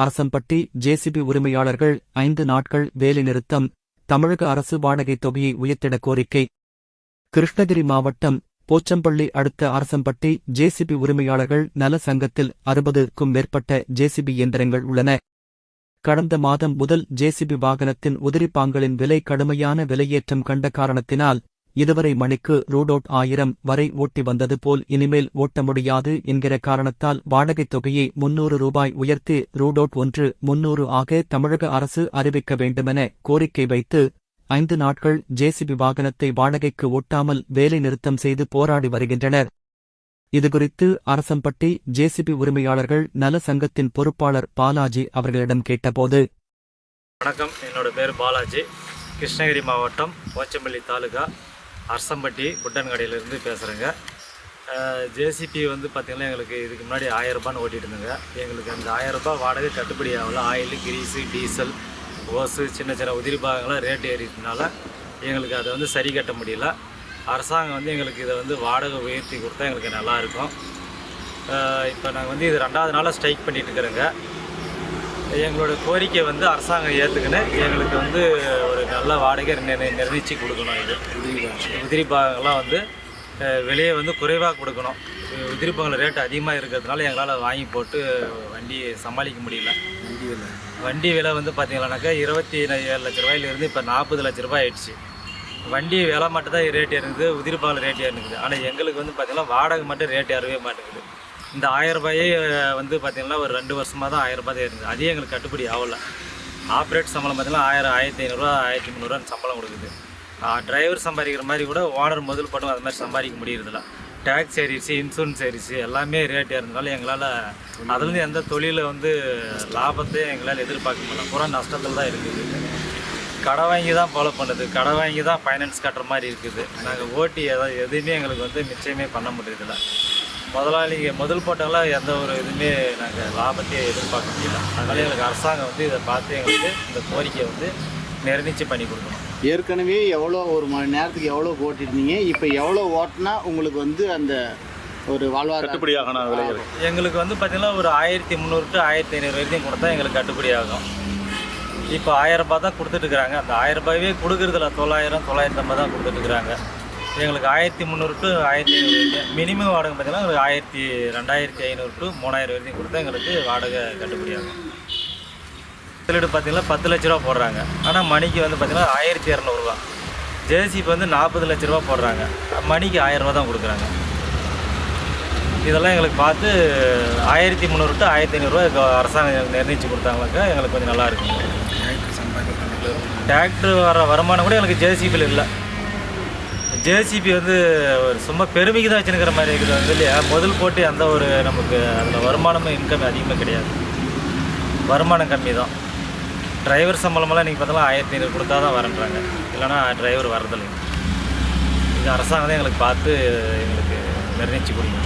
Arasampatti JCB உரிமையாளர்கள் ஐந்து நாட்கள் வேலைநிறுத்தம் தமிழக அரசு வாடகைத் தொகையை உயர்த்திட கோரிக்கை. கிருஷ்ணகிரி மாவட்டம் போச்சம்பள்ளி அடுத்த அரசம்பட்டி ஜேசிபி உரிமையாளர்கள் நல சங்கத்தில் அறுபதுக்கும் மேற்பட்ட ஜேசிபி இயந்திரங்கள் உள்ளன. கடந்த மாதம் முதல் ஜேசிபி வாகனத்தின் உதிரிப்பாங்களின் விலை கடுமையான விலையேற்றம் கண்ட காரணத்தினால் இதுவரை மணிக்கு ரூடோட் ஆயிரம் வரை ஓட்டி வந்தது போல் இனிமேல் ஓட்ட முடியாது என்கிற காரணத்தால் வாடகைத் தொகையை முன்னூறு ரூபாய் உயர்த்தி ரூடோட் ஒன்று முன்னூறு ஆக தமிழக அரசு அறிவிக்க வேண்டுமென கோரிக்கை வைத்து ஐந்து நாட்கள் ஜேசிபி வாகனத்தை வாடகைக்கு ஓட்டாமல் வேலை நிறுத்தம் செய்து போராடி வருகின்றனர். இதுகுறித்து அரசம்பட்டி ஜேசிபி உரிமையாளர்கள் நல சங்கத்தின் பொறுப்பாளர் பாலாஜி அவர்களிடம் கேட்டபோது வணக்கம். என்னோட பேர் பாலாஜி. கிருஷ்ணகிரி மாவட்டம் போச்சம்பள்ளி தாலுகா. அரசம்பட்டி புட்டன்கடையிலேருந்து பேசுகிறேங்க ஜேசிபி வந்து பார்த்திங்கன்னா எங்களுக்கு இதுக்கு முன்னாடி ஆயிரம் ரூபான்னு ஓட்டிட்டு இருந்தேங்க எங்களுக்கு அந்த ஆயிரம் ரூபாய் வாடகை கட்டுப்படி ஆகல. ஆயில் கிரீஸு டீசல் ஓஸு சின்ன சின்ன உதிரி பாகங்கள்லாம் ரேட் ஏறிட்டனால எங்களுக்கு அதை வந்து சரி கட்ட முடியல. அரசாங்கம் வந்து எங்களுக்கு இதை வந்து வாடகை உயர்த்தி கொடுத்தா எங்களுக்கு நல்லாயிருக்கும். இப்போ நாங்கள் வந்து இது ரெண்டாவது நாளாக ஸ்ட்ரைக் பண்ணிட்டு இருக்கிறோங்க எங்களோட கோரிக்கை வந்து அரசாங்கம் ஏற்றுக்கின்னு எங்களுக்கு வந்து நல்ல வாடகை நிர் நிர்ணயிச்சு கொடுக்கணும் இது. உதிரி பாகங்கள்லாம் வந்து விலையை வந்து குறைவாக கொடுக்கணும். உதிரி பாகங்கள் ரேட் அதிகமாக இருக்கிறதுனால எங்களால் வாங்கி போட்டு வண்டி சமாளிக்க முடியல. வண்டி விலை. வந்து பார்த்தீங்கன்னாக்கா இருபத்தி ஏழு லட்ச ரூபாயிலிருந்து இப்போ நாற்பது லட்ச ரூபாய் ஆயிடுச்சு. வண்டி விலை மட்டும் தான் ரேட் ஏறுது உதிரி பாகல் ரேட் ஏறுனுக்குது ஆனால் எங்களுக்கு வந்து பார்த்தீங்கன்னா வாடகை மட்டும் ரேட் ஏறவே மாட்டேங்குது. இந்த ஆயிரம் ரூபாயே வந்து பார்த்தீங்கன்னா ஒரு ரெண்டு வருஷமாக தான் ஆயிரம் ரூபாய் தான் இருந்தது அதே எங்களுக்கு கட்டுப்படி ஆகல. ஆப்ரேட் சம்பளம் பார்த்தீங்கன்னா ஆயிரம் ஆயிரத்தி ஐநூறுரூவா ஆயிரத்தி முந்நூறுரூவா சம்பளம் கொடுக்குது. டிரைவர் சம்பாதிக்கிற மாதிரி கூட ஓனர் முதல் படம் அது மாதிரி சம்பாதிக்க முடியறதில்ல. டேக்ஸ் ஏறிடுச்சு இன்சூரன்ஸ் ஏறிடுச்சு எல்லாமே ரேட் ஏறினாலும் எங்களால் அதுலேருந்து எந்த தொழிலை வந்து லாபத்தையும் எங்களால் எதிர்பார்க்க முடியல. பூரா நஷ்டத்தில் தான் இருக்குது. கடை வாங்கி தான் ஃபாலோ பண்ணுது. கடை வாங்கி தான் ஃபைனான்ஸ் கட்டுற மாதிரி இருக்குது. நாங்கள் ஓட்டி எதாவது எதுவுமே எங்களுக்கு வந்து மிச்சமே பண்ண முடியறதில்ல. முதலாளிங்க முதல் போட்டவங்களாம் எந்த ஒரு இதுவுமே நாங்கள் லாபத்தையே எதிர்பார்க்க முடியல. அதனால எங்களுக்கு அரசாங்கம் வந்து இதை பார்த்து எங்களுக்கு இந்த கோரிக்கையை வந்து நிர்ணயிச்சு பண்ணி கொடுக்கணும். ஏற்கனவே எவ்வளோ ஒரு மணி நேரத்துக்கு எவ்வளோ ஓட்டிருந்தீங்க இப்போ எவ்வளோ ஓட்டினா உங்களுக்கு வந்து அந்த ஒரு வாழ்வாதார கட்டுப்படியாகணும் விலைகள் எங்களுக்கு வந்து பார்த்திங்கன்னா ஒரு ஆயிரத்தி முந்நூறு டு ஆயிரத்தி ஐநூறு வரைக்கும் கொடுத்தா எங்களுக்கு கட்டுப்படி ஆகும். இப்போ ஆயிரம் ரூபாய் தான் கொடுத்துட்ருக்குறாங்க அந்த ஆயிரம் ரூபாயவே கொடுக்குறதில்ல தொள்ளாயிரம் தொள்ளாயிரத்தி ஐம்பது தான் கொடுத்துட்ருக்குறாங்க எங்களுக்கு ஆயிரத்தி முந்நூறு டு ஆயிரத்தி ஐநூறு மினிமம் வாடகை பார்த்தீங்கன்னா ஒரு ஆயிரத்தி ரெண்டாயிரத்தி ஐநூறு டு மூணாயிரம் வரைக்கும் கொடுத்தா எங்களுக்கு வாடகை கட்டுப்படி ஆகும் முதலீடு பார்த்தீங்கன்னா பத்து லட்ச ரூபா போடுறாங்க. ஆனால் மணிக்கு வந்து பார்த்தீங்கன்னா ஆயிரத்தி இரநூறுவா ஜேசிபி வந்து நாற்பது லட்ச ரூபா போடுறாங்க. மணிக்கு ஆயிரம் ரூபா தான் கொடுக்குறாங்க. இதெல்லாம் எங்களுக்கு பார்த்து ஆயிரத்தி முந்நூறு டு ஆயிரத்தி ஐநூறுரூவா அரசாங்கம் நிர்ணயிச்சு கொடுத்தாங்களாக்கா எங்களுக்கு கொஞ்சம் நல்லா இருக்கும். டிராக்டர் வர வருமானம் கூட எனக்கு ஜேசிபியில் இல்லை. ஜேசிபி வந்து ஒரு சும்மா பெருமைக்கு தான் வச்சுருக்கிற மாதிரி இருக்குது வந்து இல்லையா? முதல் போட்டு அந்த ஒரு நமக்கு அதில் வருமானமும் இன்கம் அதிகமாக கிடையாது. வருமானம் கம்மி தான் டிரைவர் சம்பளமெல்லாம் நீங்கள் பார்த்தாலும் ஆயிரத்தி ஐநூறு கொடுத்தா தான் வரன்றாங்க. இல்லைன்னா டிரைவர் வரதில்லை இது அரசாங்கம் தான் எங்களுக்கு பார்த்து எங்களுக்கு நிர்ணயிச்சு கொடுங்க.